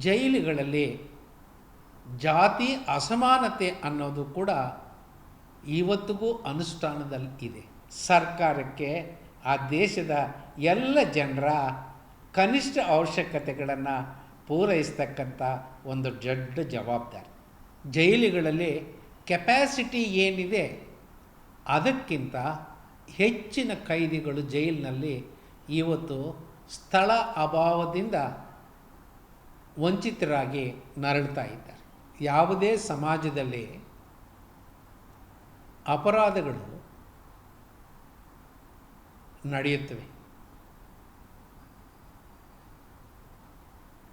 ಜೈಲುಗಳಲ್ಲಿ ಜಾತಿ ಅಸಮಾನತೆ ಅನ್ನೋದು ಕೂಡ ಇವತ್ತಿಗೂ ಅನುಷ್ಠಾನದಲ್ಲಿ ಇದೆ. ಸರ್ಕಾರಕ್ಕೆ ಆ ದೇಶದ ಎಲ್ಲ ಜನರ ಕನಿಷ್ಠ ಅವಶ್ಯಕತೆಗಳನ್ನು ಪೂರೈಸ್ತಕ್ಕಂಥ ಒಂದು ದೊಡ್ಡ ಜವಾಬ್ದಾರಿ. ಜೈಲುಗಳಲ್ಲಿ ಕೆಪ್ಯಾಸಿಟಿ ಏನಿದೆ, ಅದಕ್ಕಿಂತ ಹೆಚ್ಚಿನ ಕೈದಿಗಳು ಜೈಲಿನಲ್ಲಿ ಇವತ್ತು ಸ್ಥಳ ಅಭಾವದಿಂದ ವಂಚಿತರಾಗಿ ನರಳ್ತಾ ಇದ್ದಾರೆ. ಯಾವುದೇ ಸಮಾಜದಲ್ಲಿ ಅಪರಾಧಗಳು ನಡೆಯುತ್ತವೆ.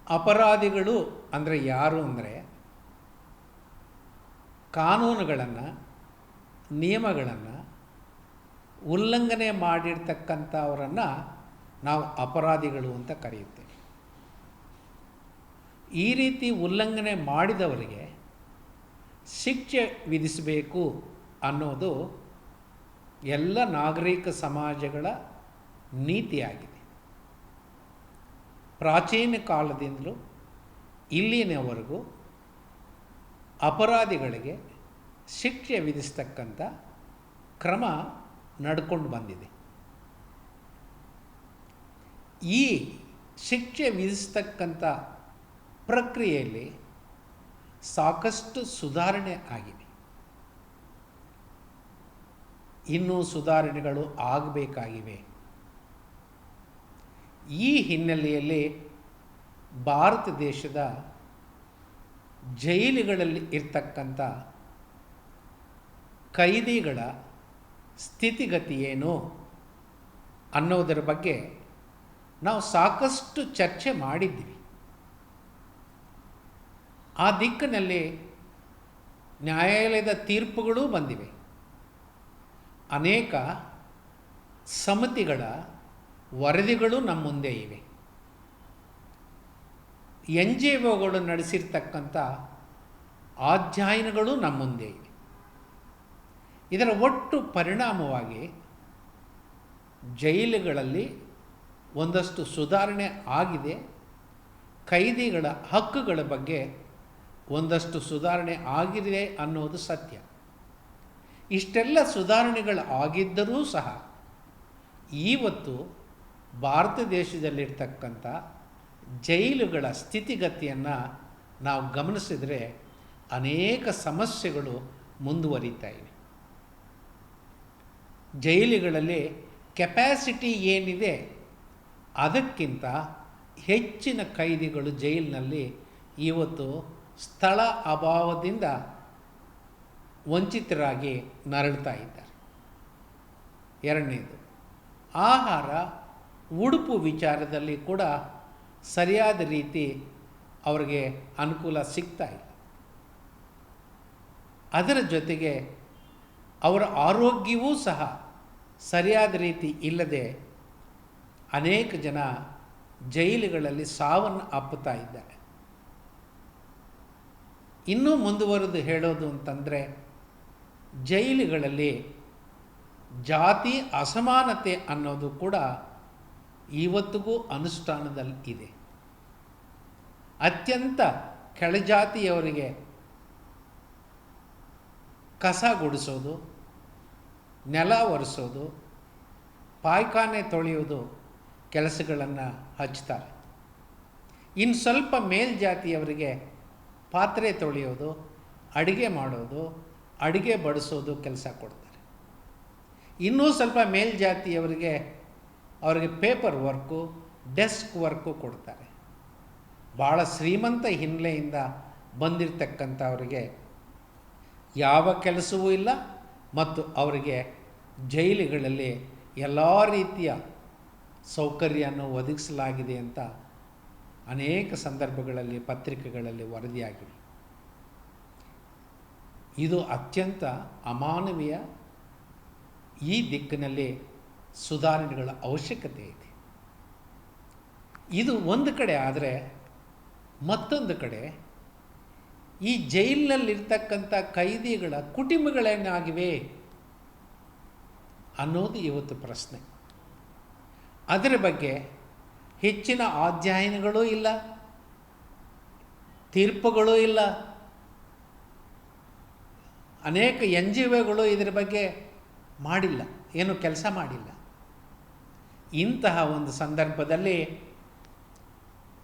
ಅಪರಾಧಿಗಳು ಅಂದರೆ ಯಾರು ಅಂದರೆ ಕಾನೂನುಗಳನ್ನು, ನಿಯಮಗಳನ್ನು ಉಲ್ಲಂಘನೆ ಮಾಡಿರ್ತಕ್ಕಂಥವರನ್ನು ನಾವು ಅಪರಾಧಿಗಳು ಅಂತ ಕರೆಯುತ್ತೇವೆ. ಈ ರೀತಿ ಉಲ್ಲಂಘನೆ ಮಾಡಿದವರಿಗೆ ಶಿಕ್ಷೆ ವಿಧಿಸಬೇಕು ಅನ್ನೋದು ಎಲ್ಲ ನಾಗರಿಕ ಸಮಾಜಗಳ ನೀತಿಯಾಗಿದೆ. ಪ್ರಾಚೀನ ಕಾಲದಿಂದಲೂ ಇಲ್ಲಿನವರೆಗೂ ಅಪರಾಧಿಗಳಿಗೆ ಶಿಕ್ಷೆ ವಿಧಿಸ್ತಕ್ಕಂಥ ಕ್ರಮ ನಡ್ಕೊಂಡು ಬಂದಿದೆ. ಈ ಶಿಕ್ಷೆ ವಿಧಿಸ್ತಕ್ಕಂಥ ಪ್ರಕ್ರಿಯೆಯಲ್ಲಿ ಸಾಕಷ್ಟು ಸುಧಾರಣೆ ಆಗಿದೆ. ಇನ್ನೂ ಸುಧಾರಣೆಗಳು ಆಗಬೇಕಾಗಿವೆ. ಈ ಹಿನ್ನೆಲೆಯಲ್ಲಿ ಭಾರತ ದೇಶದ ಜೈಲುಗಳಲ್ಲಿ ಇರ್ತಕ್ಕಂಥ ಕೈದಿಗಳ ಸ್ಥಿತಿಗತಿ ಏನು ಅನ್ನೋದರ ಬಗ್ಗೆ ನಾವು ಸಾಕಷ್ಟು ಚರ್ಚೆ ಮಾಡಿದ್ವಿ ಆ ದಿಕ್ಕಿನಲ್ಲಿ ನ್ಯಾಯಾಲಯದ ತೀರ್ಪುಗಳು ಬಂದಿವೆ. ಅನೇಕ ಸಮಿತಿಗಳ ವರದಿಗಳು ನಮ್ಮ ಮುಂದೆ ಇವೆ. ಎನ್ ಜಿ ಒಗಳು ನಡೆಸಿರ್ತಕ್ಕಂಥ ಅಧ್ಯಯನಗಳು ನಮ್ಮ ಮುಂದೆ ಇವೆ. ಇದರ ಒಟ್ಟು ಪರಿಣಾಮವಾಗಿ ಜೈಲುಗಳಲ್ಲಿ ಒಂದಷ್ಟು ಸುಧಾರಣೆ ಆಗಿದೆ. ಕೈದಿಗಳ ಹಕ್ಕುಗಳ ಬಗ್ಗೆ ಒಂದಷ್ಟು ಸುಧಾರಣೆ ಆಗಿದೆ ಅನ್ನೋದು ಸತ್ಯ. ಇಷ್ಟೆಲ್ಲ ಸುಧಾರಣೆಗಳು ಆಗಿದ್ದರೂ ಸಹ ಇವತ್ತು ಭಾರತ ದೇಶದಲ್ಲಿರ್ತಕ್ಕಂಥ ಜೈಲುಗಳ ಸ್ಥಿತಿಗತಿಯನ್ನು ನಾವು ಗಮನಿಸಿದರೆ ಅನೇಕ ಸಮಸ್ಯೆಗಳು ಮುಂದುವರಿತಾ ಇವೆ. ಜೈಲುಗಳಲ್ಲಿ ಕೆಪ್ಯಾಸಿಟಿ ಏನಿದೆ ಅದಕ್ಕಿಂತ ಹೆಚ್ಚಿನ ಕೈದಿಗಳು ಜೈಲಿನಲ್ಲಿ ಇವತ್ತು ಸ್ಥಳ ಅಭಾವದಿಂದ ವಂಚಿತರಾಗಿ ನರಳ್ತಾ ಇದ್ದಾರೆ. ಎರಡನೇದು, ಆಹಾರ ಉಡುಪು ವಿಚಾರದಲ್ಲಿ ಕೂಡ ಸರಿಯಾದ ರೀತಿ ಅವರಿಗೆ ಅನುಕೂಲ ಸಿಗ್ತಾ ಇಲ್ಲ. ಅದರ ಜೊತೆಗೆ ಅವರ ಆರೋಗ್ಯವೂ ಸಹ ಸರಿಯಾದ ರೀತಿ ಇಲ್ಲದೆ ಅನೇಕ ಜನ ಜೈಲುಗಳಲ್ಲಿ ಸಾವನ್ನು ಅಪ್ಪುತ್ತಾ ಇದ್ದಾರೆ. ಇನ್ನೂ ಮುಂದುವರೆದು ಹೇಳೋದು ಅಂತಂದರೆ, ಜೈಲುಗಳಲ್ಲಿ ಜಾತಿ ಅಸಮಾನತೆ ಅನ್ನೋದು ಕೂಡ ಇವತ್ತಿಗೂ ಅನುಷ್ಠಾನದಲ್ಲಿ ಇದೆ ಅತ್ಯಂತ ಕೆಳಜಾತಿಯವರಿಗೆ ಕಸ ಗುಡಿಸೋದು, ನೆಲ ಒರೆಸೋದು, ಪಾಯ್ಖಾನೆ ತೊಳೆಯೋದು ಕೆಲಸಗಳನ್ನು ಹಚ್ತಾರೆ. ಇನ್ನು ಸ್ವಲ್ಪ ಮೇಲ್ಜಾತಿಯವರಿಗೆ ಪಾತ್ರೆ ತೊಳೆಯೋದು, ಅಡುಗೆ ಮಾಡೋದು, ಅಡುಗೆ ಬಡಿಸೋದು ಕೆಲಸ ಕೊಡ್ತಾರೆ. ಇನ್ನೂ ಸ್ವಲ್ಪ ಮೇಲ್ಜಾತಿಯವರಿಗೆ ಅವರಿಗೆ ಪೇಪರ್ ವರ್ಕು, ಡೆಸ್ಕ್ ವರ್ಕು ಕೊಡ್ತಾರೆ. ಭಾಳ ಶ್ರೀಮಂತ ಹಿನ್ನೆಲೆಯಿಂದ ಬಂದಿರತಕ್ಕಂಥವರಿಗೆ ಯಾವ ಕೆಲಸವೂ ಇಲ್ಲ ಮತ್ತು ಅವರಿಗೆ ಜೈಲುಗಳಲ್ಲಿ ಎಲ್ಲ ರೀತಿಯ ಸೌಕರ್ಯವನ್ನು ಒದಗಿಸಲಾಗಿದೆ ಅಂತ ಅನೇಕ ಸಂದರ್ಭಗಳಲ್ಲಿ, ಪತ್ರಿಕೆಗಳಲ್ಲಿ ವರದಿಯಾಗಿವೆ ಇದು ಅತ್ಯಂತ ಅಮಾನವೀಯ, ಈ ದಿಕ್ಕಿನಲ್ಲಿ ಸುಧಾರಣೆಗಳ ಅವಶ್ಯಕತೆ ಇದೆ. ಇದು ಒಂದು ಕಡೆ ಆದರೆ, ಮತ್ತೊಂದು ಕಡೆ, ಈ ಜೈಲಿನಲ್ಲಿರ್ತಕ್ಕಂಥ ಕೈದಿಗಳ ಕುಟುಂಬಗಳೇನಾಗಿವೆ ಅನ್ನೋದು ಇವತ್ತು ಪ್ರಶ್ನೆ. ಅದರ ಬಗ್ಗೆ ಹೆಚ್ಚಿನ ಅಧ್ಯಯನಗಳೂ ಇಲ್ಲ. ತೀರ್ಪುಗಳೂ ಇಲ್ಲ. ಅನೇಕ ಎನ್ ಜಿ ಒಗಳು ಇದರ ಬಗ್ಗೆ ಮಾಡಿಲ್ಲ, ಏನು ಕೆಲಸ ಮಾಡಿಲ್ಲ. ಇಂತಹ ಒಂದು ಸಂದರ್ಭದಲ್ಲಿ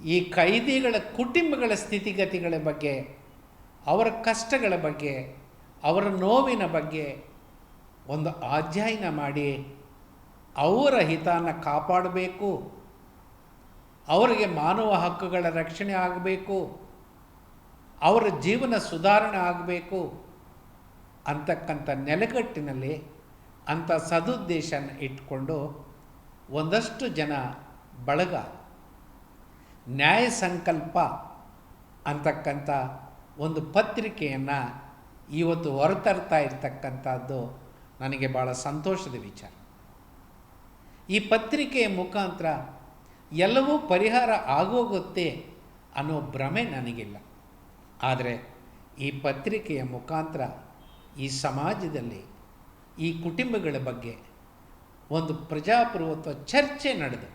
ಈ ಕೈದಿಗಳ ಕುಟುಂಬಗಳ ಸ್ಥಿತಿಗತಿಗಳ ಬಗ್ಗೆ, ಅವರ ಕಷ್ಟಗಳ ಬಗ್ಗೆ, ಅವರ ನೋವಿನ ಬಗ್ಗೆ ಒಂದು ಅಧ್ಯಯನ ಮಾಡಿ, ಅವರ ಹಿತಾನ ಕಾಪಾಡಬೇಕು. ಅವರಿಗೆ ಮಾನವ ಹಕ್ಕುಗಳ ರಕ್ಷಣೆ ಆಗಬೇಕು, ಅವರ ಜೀವನ ಸುಧಾರಣೆ ಆಗಬೇಕು ಅಂತಕ್ಕಂಥ ನೆಲೆಗಟ್ಟಿನಲ್ಲಿ ಅಂಥ ಸದುದ್ದೇಶನ ಇಟ್ಕೊಂಡು ಒಂದಷ್ಟು ಜನ ಬಳಗ, ನ್ಯಾಯ ಸಂಕಲ್ಪ ಅಂತಕ್ಕಂಥ ಒಂದು ಪತ್ರಿಕೆಯನ್ನು ಇವತ್ತು ಹೊರತರ್ತಾ ಇರ್ತಕ್ಕಂಥದ್ದು ನನಗೆ ಭಾಳ ಸಂತೋಷದ ವಿಚಾರ. ಈ ಪತ್ರಿಕೆಯ ಮುಖಾಂತರ ಎಲ್ಲವೂ ಪರಿಹಾರ ಆಗೋಗುತ್ತೆ ಅನ್ನೋ ಭ್ರಮೆ ನನಗಿಲ್ಲ. ಆದರೆ ಈ ಪತ್ರಿಕೆಯ ಮುಖಾಂತರ ಈ ಸಮಾಜದಲ್ಲಿ ಈ ಕುಟುಂಬಗಳ ಬಗ್ಗೆ ಒಂದು ಪ್ರಜಾಪ್ರಭುತ್ವ ಚರ್ಚೆ ನಡೆದು,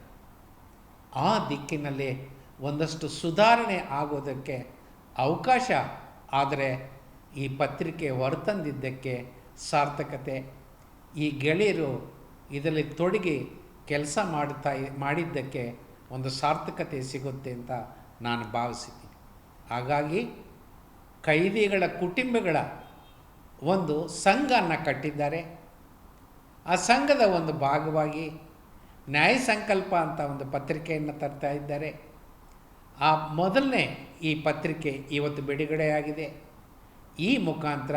ಆ ದಿಕ್ಕಿನಲ್ಲಿ ಒಂದಷ್ಟು ಸುಧಾರಣೆ ಆಗೋದಕ್ಕೆ ಅವಕಾಶ. ಆದರೆ ಈ ಪತ್ರಿಕೆ ಹೊರತಂದಿದ್ದಕ್ಕೆ ಸಾರ್ಥಕತೆ. ಈ ಗೆಳೆಯರು ಇದರಲ್ಲಿ ತೊಡಗಿ ಕೆಲಸ ಮಾಡ್ತಾ, ಮಾಡಿದ್ದಕ್ಕೆ ಒಂದು ಸಾರ್ಥಕತೆ ಸಿಗುತ್ತೆ ಅಂತ ನಾನು ಭಾವಿಸಿದ್ದೀನಿ. ಹಾಗಾಗಿ ಕೈದಿಗಳ ಕುಟುಂಬಗಳ ಒಂದು ಸಂಘವನ್ನು ಕಟ್ಟಿದ್ದಾರೆ. ಆ ಸಂಘದ ಒಂದು ಭಾಗವಾಗಿ ನ್ಯಾಯ ಸಂಕಲ್ಪ ಅಂತ ಒಂದು ಪತ್ರಿಕೆಯನ್ನು ತರ್ತಾ ಇದ್ದಾರೆ. ಆ ಮೊದಲನೇ ಈ ಪತ್ರಿಕೆ ಇವತ್ತು ಬಿಡುಗಡೆಯಾಗಿದೆ. ಈ ಮುಖಾಂತರ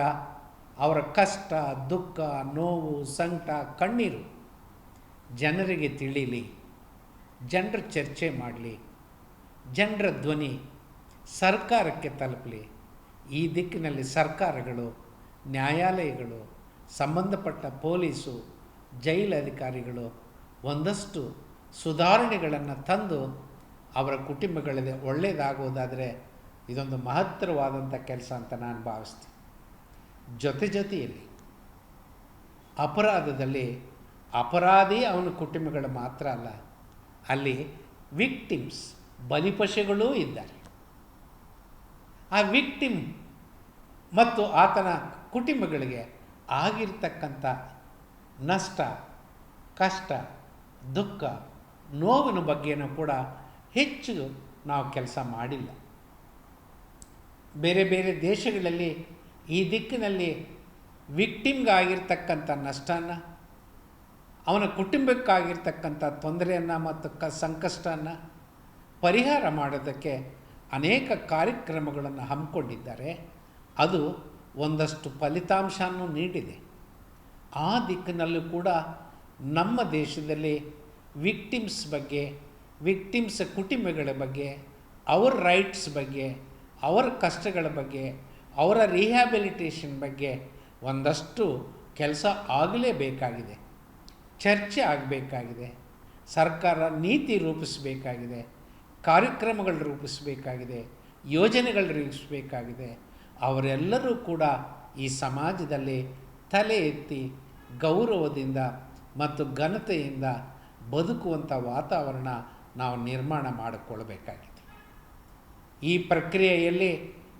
ಅವರ ಕಷ್ಟ, ದುಃಖ, ನೋವು, ಸಂಕಟ, ಕಣ್ಣೀರು ಜನರಿಗೆ ತಿಳಿಲಿ. ಜನರ ಚರ್ಚೆ ಮಾಡಲಿ, ಜನರ ಧ್ವನಿ ಸರ್ಕಾರಕ್ಕೆ ತಲುಪಲಿ. ಈ ದಿಕ್ಕಿನಲ್ಲಿ ಸರ್ಕಾರಗಳು, ನ್ಯಾಯಾಲಯಗಳು, ಸಂಬಂಧಪಟ್ಟ ಪೊಲೀಸು, ಜೈಲು ಅಧಿಕಾರಿಗಳು ಒಂದಷ್ಟು ಸುಧಾರಣೆಗಳನ್ನು ತಂದು ಅವರ ಕುಟುಂಬಗಳಿಗೆ ಒಳ್ಳೆಯದಾಗುವುದಾದರೆ ಇದೊಂದು ಮಹತ್ತರವಾದಂಥ ಕೆಲಸ ಅಂತ ನಾನು ಭಾವಿಸ್ತೀನಿ. ಜೊತೆ ಜೊತೆಯಲ್ಲಿ ಅಪರಾಧದಲ್ಲಿ ಅಪರಾಧಿ ಅವನ ಕುಟುಂಬಗಳು ಮಾತ್ರ ಅಲ್ಲ ಅಲ್ಲಿ ವಿಕ್ಟಿಮ್ಸ್, ಬಲಿಪಶುಗಳೂ ಇದ್ದಾರೆ. ಆ ವಿಕ್ಟಿಮ್ ಮತ್ತು ಆತನ ಕುಟುಂಬಗಳಿಗೆ ಆಗಿರ್ತಕ್ಕಂಥ ನಷ್ಟ, ಕಷ್ಟ, ದುಃಖ, ನೋವಿನ ಬಗ್ಗೆನೂ ಕೂಡ ಹೆಚ್ಚು ನಾವು ಕೆಲಸ ಮಾಡಿಲ್ಲ. ಬೇರೆ ಬೇರೆ ದೇಶಗಳಲ್ಲಿ ಈ ದಿಕ್ಕಿನಲ್ಲಿ ವಿಕ್ಟಿಮ್ಗಾಗಿರ್ತಕ್ಕಂಥ ನಷ್ಟನ ಅವನ ಕುಟುಂಬಕ್ಕಾಗಿರ್ತಕ್ಕಂಥ ತೊಂದರೆಯನ್ನು ಮತ್ತು ಕ ಸಂಕಷ್ಟವನ್ನು ಪರಿಹಾರ ಮಾಡೋದಕ್ಕೆ ಅನೇಕ ಕಾರ್ಯಕ್ರಮಗಳನ್ನು ಹಮ್ಮಿಕೊಂಡಿದ್ದಾರೆ. ಅದು ಒಂದಷ್ಟು ಫಲಿತಾಂಶನೂ ನೀಡಿದೆ. ಆ ದಿಕ್ಕಿನಲ್ಲೂ ಕೂಡ ನಮ್ಮ ದೇಶದಲ್ಲಿ ವಿಕ್ಟಿಮ್ಸ್ ಬಗ್ಗೆ, ವಿಕ್ಟಿಮ್ಸ್ ಕುಟುಂಬಗಳ ಬಗ್ಗೆ, ಅವರ ರೈಟ್ಸ್ ಬಗ್ಗೆ, ಅವರ ಕಷ್ಟಗಳ ಬಗ್ಗೆ, ಅವರ ರಿಹ್ಯಾಬಿಲಿಟೇಷನ್ ಬಗ್ಗೆ ಒಂದಷ್ಟು ಕೆಲಸ ಆಗಲೇಬೇಕಾಗಿದೆ. ಚರ್ಚೆ ಆಗಬೇಕಾಗಿದೆ. ಸರ್ಕಾರ ನೀತಿ ರೂಪಿಸಬೇಕಾಗಿದೆ. ಕಾರ್ಯಕ್ರಮಗಳು ರೂಪಿಸಬೇಕಾಗಿದೆ. ಯೋಜನೆಗಳು ರೂಪಿಸಬೇಕಾಗಿದೆ. ಅವರೆಲ್ಲರೂ ಕೂಡ ಈ ಸಮಾಜದಲ್ಲಿ ತಲೆ ಎತ್ತಿ ಗೌರವದಿಂದ ಮತ್ತು ಘನತೆಯಿಂದ ಬದುಕುವಂಥ ವಾತಾವರಣ ನಾವು ನಿರ್ಮಾಣ ಮಾಡಿಕೊಳ್ಬೇಕಾಗಿದೆ. ಈ ಪ್ರಕ್ರಿಯೆಯಲ್ಲಿ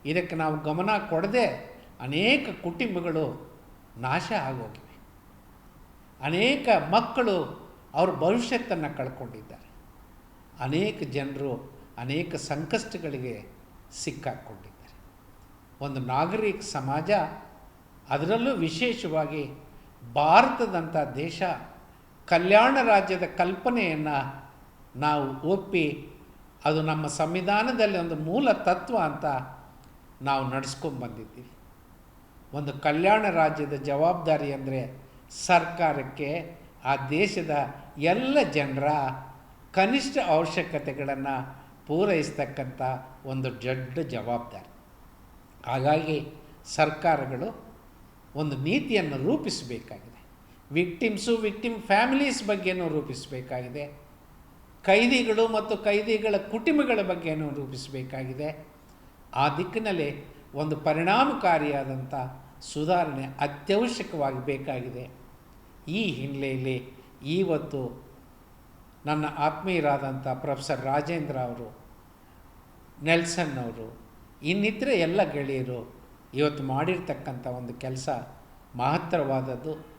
ಇದಕ್ಕೆ ನಾವು ಗಮನ ಕೊಡದೆ ಅನೇಕ ಕುಟುಂಬಗಳು ನಾಶ ಆಗೋಗಿವೆ ಅನೇಕ ಮಕ್ಕಳು ಅವ್ರ ಭವಿಷ್ಯತ್ತನ್ನು ಕಳ್ಕೊಂಡಿದ್ದಾರೆ. ಅನೇಕ ಜನರು ಅನೇಕ ಸಂಕಷ್ಟಗಳಿಗೆ ಸಿಕ್ಕಾಕ್ಕೊಂಡಿದ್ದಾರೆ ಒಂದು ನಾಗರಿಕ ಸಮಾಜ ಅದರಲ್ಲೂ ವಿಶೇಷವಾಗಿ ಭಾರತದಂಥ ದೇಶ ಕಲ್ಯಾಣ ರಾಜ್ಯದ ಕಲ್ಪನೆಯನ್ನು ನಾವು ಒಪ್ಪಿ ಅದು ನಮ್ಮ ಸಂವಿಧಾನದಲ್ಲಿ ಒಂದು ಮೂಲ ತತ್ವ ಅಂತ ನಾವು ನಡೆಸ್ಕೊಂಡ್ಬಂದಿದ್ದೀವಿ ಒಂದು ಕಲ್ಯಾಣ ರಾಜ್ಯದ ಜವಾಬ್ದಾರಿ ಅಂದರೆ ಸರ್ಕಾರಕ್ಕೆ ಆ ದೇಶದ ಎಲ್ಲ ಜನರ ಕನಿಷ್ಠ ಅವಶ್ಯಕತೆಗಳನ್ನು ಪೂರೈಸ್ತಕ್ಕಂಥ ಒಂದು ದೊಡ್ಡ ಜವಾಬ್ದಾರಿ. ಹಾಗಾಗಿ ಸರ್ಕಾರಗಳು ಒಂದು ನೀತಿಯನ್ನು ರೂಪಿಸಬೇಕಾಗಿದೆ. ವಿಕ್ಟಿಮ್ಸು ವಿಕ್ಟಿಮ್ ಫ್ಯಾಮಿಲೀಸ್ ಬಗ್ಗೆನೂ ರೂಪಿಸಬೇಕಾಗಿದೆ. ಕೈದಿಗಳು ಮತ್ತು ಕೈದಿಗಳ ಕುಟುಂಬಗಳ ಬಗ್ಗೆನೂ ರೂಪಿಸಬೇಕಾಗಿದೆ. ಆ ದಿಕ್ಕಿನಲ್ಲಿ ಒಂದು ಪರಿಣಾಮಕಾರಿಯಾದಂಥ ಸುಧಾರಣೆ ಅತ್ಯವಶ್ಯಕವಾಗಿ ಬೇಕಾಗಿದೆ. ಈ ಹಿನ್ನೆಲೆಯಲ್ಲಿ ಇವತ್ತು ನನ್ನ ಆತ್ಮೀಯರಾದಂಥ ಪ್ರೊಫೆಸರ್ ರಾಜೇಂದ್ರ ಅವರು, ನೆಲ್ಸನ್ ಅವರು, ಇನ್ನಿತರೆ ಎಲ್ಲ ಗೆಳೆಯರು ಇವತ್ತು ಮಾಡಿರ್ತಕ್ಕಂಥ ಒಂದು ಕೆಲಸ ಮಹತ್ತರವಾದದ್ದು.